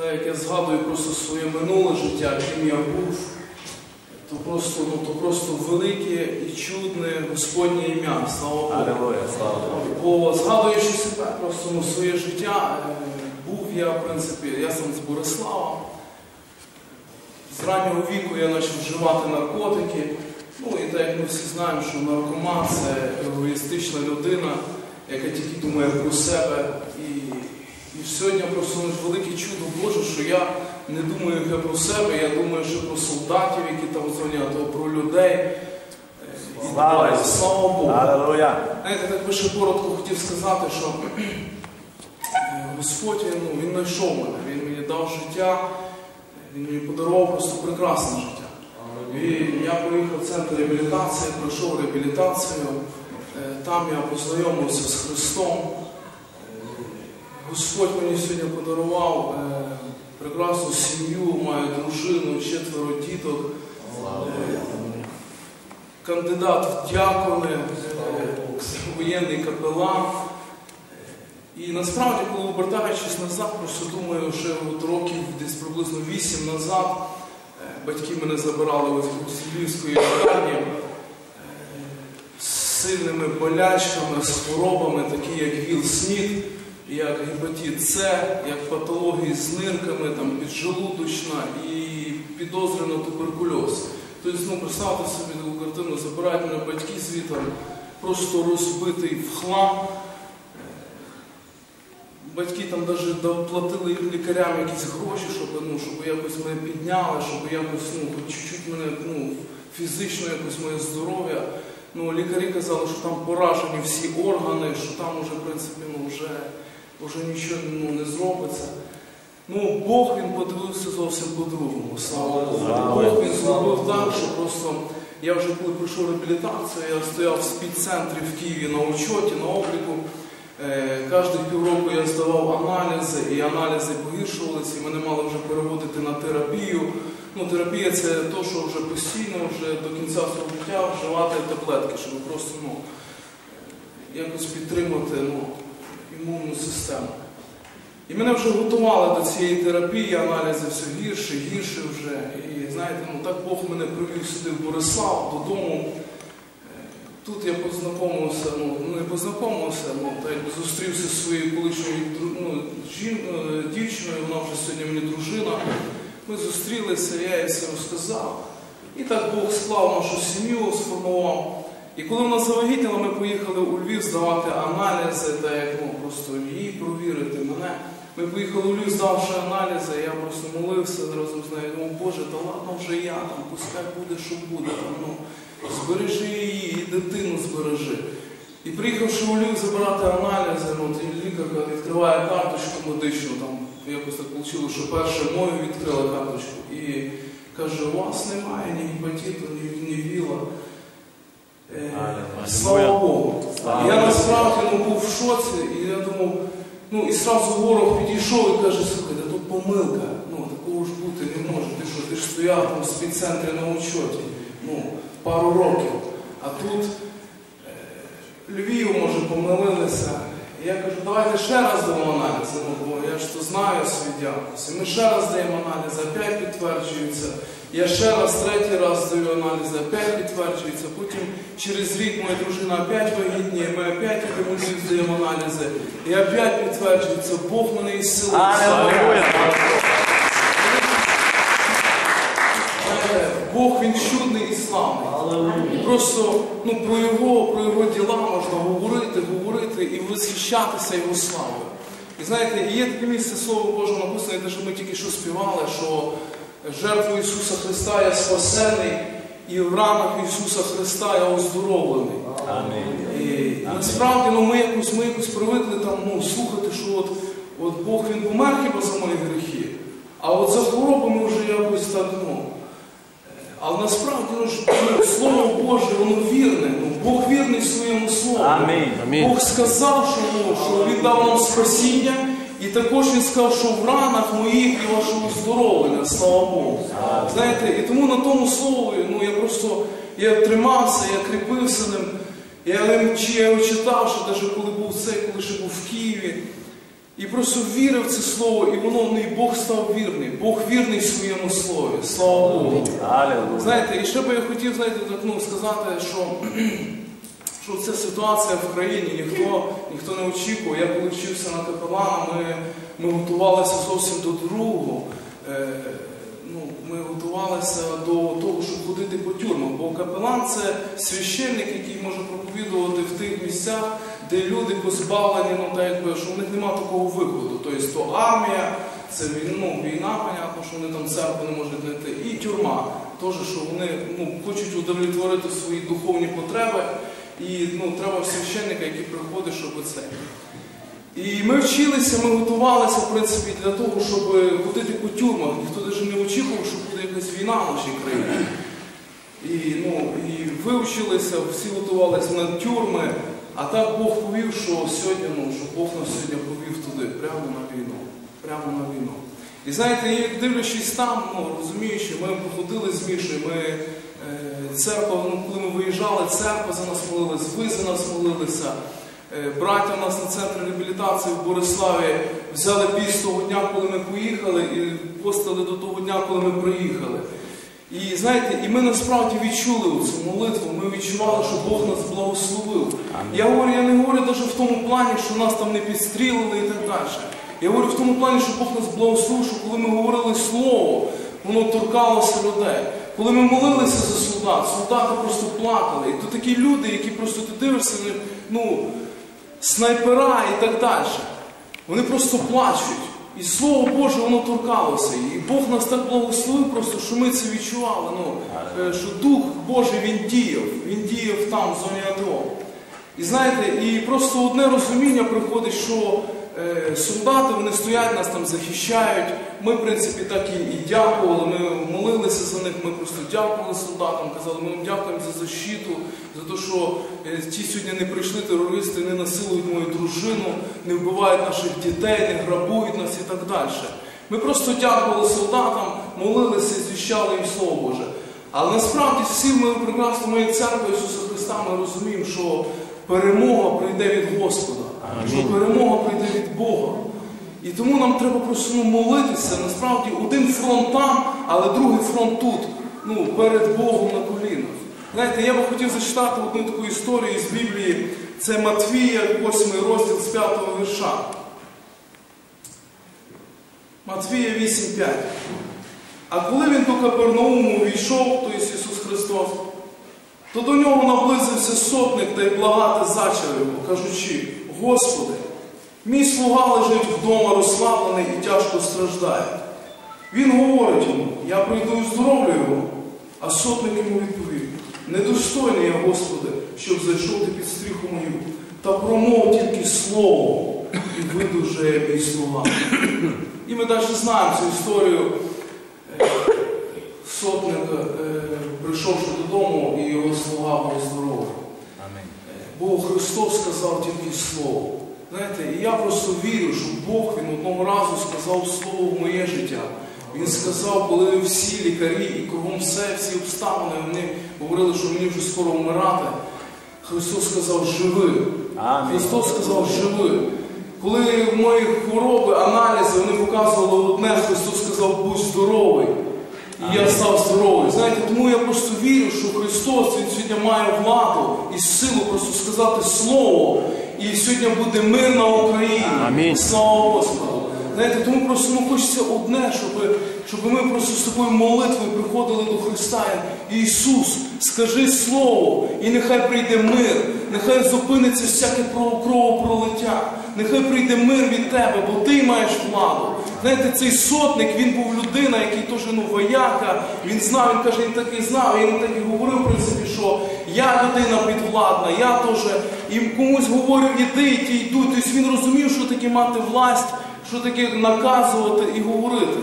Так як я згадую просто своє минуле життя, ким я був, то просто, ну, то просто велике і чудне Господнє ім'я. Слава Богу. Бо згадуючи себе, просто ну, своє життя, е, був я, в принципі, я сам з Борислава. З раннього віку я почав вживати наркотики. Ну і так як ми всі знаємо, що наркоман це егоїстична людина, яка тільки думає про себе. І, і сьогодні просто велике чудо Боже, що я не думаю я про себе, я думаю, що про солдатів, які там дзвонять, а про людей. І Слава Слава Богу. Алілуя. Знаєте, так би ще коротко хотів сказати, що е, Господь ну, він знайшов мене, Він мені дав життя, Він мені подарував просто прекрасне життя. І я поїхав в центр реабілітації, пройшов реабілітацію, Е, там я познайомився з Христом. Господь мені сьогодні подарував е, прекрасну сім'ю, маю дружину, четверо діток. Е, кандидат в діакони, е, воєнний капелан. І насправді, коли обертаючись назад, просто думаю, що от років десь приблизно 8 назад е, батьки мене забирали з Львівської лікарні е, з сильними болячками, з хворобами, такі як Віл Сміт, як гепатит С, як патології з нирками, піджелудочна і підозрювано туберкульоз. Тобто, ну, представте собі таку картину, забирають мене батьки звідти, просто розбитий в хлам. Батьки там навіть платили лікарям якісь гроші, щоб, ну, щоб якось мене підняли, щоб якось ну, хоч чуть-чуть мене ну, фізично якось моє здоров'я. Ну, лікарі казали, що там поражені всі органи, що там уже, в принципі, ну, вже, вже нічого ну, не зробиться. Ну, Бог він подивився зовсім по-другому. Слава Богу. Бог він зробив так, що просто я вже коли пройшов реабілітацію, я стояв в спідцентрі в Києві на учоті, на обліку. Е, Кожні півроку я здавав аналізи, і аналізи погіршувалися, і мене мали вже переводити на терапію. Ну, терапія це те, що вже постійно, вже до кінця свого життя вживати таблетки, щоб просто ну, якось підтримати ну, імунну систему. І мене вже готували до цієї терапії, аналізи все гірше, гірше вже. І знаєте, ну так Бог мене привів сюди в Борислав, додому. Е, Тут я познайомився, ну не познайомився, ну так якби зустрівся зі своєю колишньою ну, е, дівчиною, вона вже сьогодні мені дружина. Ми зустрілися, я їй все розказав. І так Бог склав нашу сім'ю, сформував. І коли вона завагітніла, ми поїхали у Львів здавати аналізи, та як ну, просто її провірити мене. Ми поїхали у Львів, здавши аналізи, я просто молився разом з нею. Думав, Боже, та ладно вже я, там, пускай буде, що буде. Там, ну, збережи її, і дитину збережи. І приїхавши у Львів забирати аналізи, ну, лікарка відкриває карточку медичну, там якось так вийшло, що перше мою відкрила карточку. І каже, у вас немає ні гепатиту, ні віла. Е, Слава Богу. Я насправді ну, був в шоці, і я думав, ну і сразу ворог підійшов і каже, слухайте, тут помилка, ну такого ж бути не може. Ти що, ти ж стояв там в спеццентрі на учоті, ну, пару років. А тут е, Львів, може, помилилися. І я кажу, давайте ще раз дамо аналізи, ну, бо я ж то знаю свій діагноз. І ми ще раз даємо аналізи, опять підтверджується. Я ще раз, третій раз даю аналізи, опять підтверджується. Потім через рік моя дружина опять вагітніє, ми опять Львів, здаємо аналізи. І опять підтверджується, Бог мене із сили. Алілуя. Бог він чудний і славний. Просто ну, про, його, про його діла можна говорити, говорити і восхищатися його славою. І знаєте, і є таке місце Слово Боже написано, те, що ми тільки що співали, що жертвою Ісуса Христа я спасений, і в ранах Ісуса Христа я оздоровлений. Амінь. І насправді ну, ми якось, ми якось привикли там, ну, слухати, що от, от Бог він помер хіба за мої гріхи, а от за хворобами вже якось так, ну. Але насправді ну, ж, ну, Слово Боже, воно вірне. Ну, Бог вірний своєму слову. Амінь. Амінь. Бог сказав, що, ну, що Він дав нам спасіння, і також Він сказав, що в ранах моїх і вашого здоровлення, слава Богу. Знаєте, і тому на тому слові, ну я просто я тримався, я кріпився ним. Я, ним- я його читав, що навіть коли був цей, коли ще був в Києві. І просто вірив в це слово, і воно ну, і Бог став вірний. Бог вірний в своєму слові. Слава Богу. Знаєте, і ще би я хотів знаєте, так, ну, сказати, що, що ця ситуація в країні ніхто, ніхто не очікував. Я коли вчився на капелана, ми, ми готувалися зовсім до другого. Е, ну, ми готувалися до того, щоб ходити по тюрмах. Бо капелан це священник, який може проповідувати в тих місцях, де люди позбавлені, ну так якби, що в них немає такого виходу. Тобто то армія, це ну, війна, понятно, що вони там церкву не можуть знайти, і тюрма. Теж, що вони ну, хочуть удовлетворити свої духовні потреби, і ну, треба священника, який приходить, щоб це. І ми вчилися, ми готувалися, в принципі, для того, щоб ходити по тюрмах. Ніхто навіть не очікував, що буде якась війна в нашій країні. І, ну, і вивчилися, всі готувалися на тюрми, а так Бог повів, що сьогодні, ну, що Бог нас сьогодні повів туди, прямо на війну. Прямо на війну. І знаєте, дивлячись там, ну, розуміючи, ми походили з Мішою, ми е, церква, ну, коли ми виїжджали, церква за нас молилась, ви за нас молилися. Е, Браття у нас на центрі реабілітації в Бориславі взяли піс того дня, коли ми поїхали, і постали до того дня, коли ми приїхали. І знаєте, і ми насправді відчули цю молитву, ми відчували, що Бог нас благословив. Я говорю, я не говорю навіть в тому плані, що нас там не підстрілили і так далі. Я говорю в тому плані, що Бог нас благословив, що коли ми говорили слово, воно торкалося людей. Коли ми молилися за солдат, солдати просто плакали. І то такі люди, які просто ти дивишся, ну, снайпера і так далі. Вони просто плачуть. І Слово Боже, воно торкалося. І Бог нас так благословив, просто, що ми це відчували. Ну, е, що Дух Божий він діяв, він діяв там, в зоні АТО. І знаєте, і просто одне розуміння приходить, що е, солдати вони стоять, нас там захищають. Ми, в принципі, так і, і дякували. Ми молилися за них, ми просто дякували солдатам, казали, ми вам дякуємо за защиту, за те, що е, ті сьогодні не прийшли терористи, не насилують мою дружину, не вбивають наших дітей, не грабують нас і так далі. Ми просто дякували солдатам, молилися звіщали їм Слово Боже. Але насправді всі ми прекрасно моєї церкви Ісуса Христа ми розуміємо, що перемога прийде від Господа, що перемога прийде від Бога. І тому нам треба просто молитися. Насправді один фронт там, але другий фронт тут, ну, перед Богом на колінах. Знаєте, я би хотів зачитати одну таку історію з Біблії. Це Матвія, 8 розділ з 5 вірша. Матвія 8,5. А коли він до Капернауму увійшов, то Ісус Христос, то до нього наблизився сотник та й благати зачав його, кажучи, Господи, мій слуга лежить вдома розслаблений і тяжко страждає. Він говорить йому, я прийду і здоровлю його. А сотник йому відповів, недостойний я, Господи, щоб зайшов ти під стріху мою, та промов тільки слово, і видужає мій слуга. І ми далі знаємо цю історію. Е, Сотник, е, прийшовши додому, і його слуга був здоровий. Бо Христос сказав тільки слово. Знаєте, і я просто вірю, що Бог Він одного разу сказав слово в моє життя. Він сказав, коли всі лікарі і кругом все, всі обставини, вони говорили, що мені вже скоро вмирати. Христос сказав, живи. Амінь. Христос сказав, живи. Коли в мої хвороби, аналізи, вони показували одне, Христос сказав, будь здоровий. І я став здоровий. Знаєте, тому я просто вірю, що Христос Він сьогодні має владу і силу просто сказати Слово. І сьогодні буде мир на Україні. Амінь. Слава Господу. Знаєте, тому просто ну, хочеться одне, щоб, щоб ми просто з тобою молитвою приходили до Христа. Ісус, скажи Слово, і нехай прийде мир, нехай зупиниться всяке про- кровопролиття, нехай прийде мир від тебе, бо ти маєш владу. Знаєте, цей сотник, він був людина, який теж ну, вояка, він знав, він каже, він так і знав, і він так і говорив, в принципі, що я людина підвладна, я теж, і комусь говорю, іди, ті йдуть. Тобто він розумів, що таке мати власть, що таке наказувати і говорити.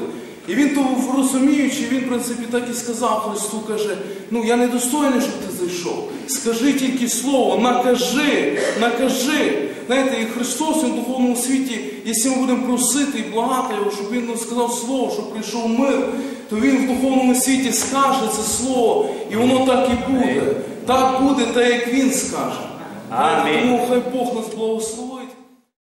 І він то розуміючи, він, в принципі, так і сказав Христу, каже, ну я не достойний, щоб ти зайшов. Скажи тільки слово, накажи, накажи. Знаєте, і Христос він в духовному світі, якщо ми будемо просити і благати його, щоб він нам сказав слово, щоб прийшов мир, то він в духовному світі скаже це слово, і воно так і буде. Так буде, так як він скаже. Амінь. Тому хай Бог нас благословить.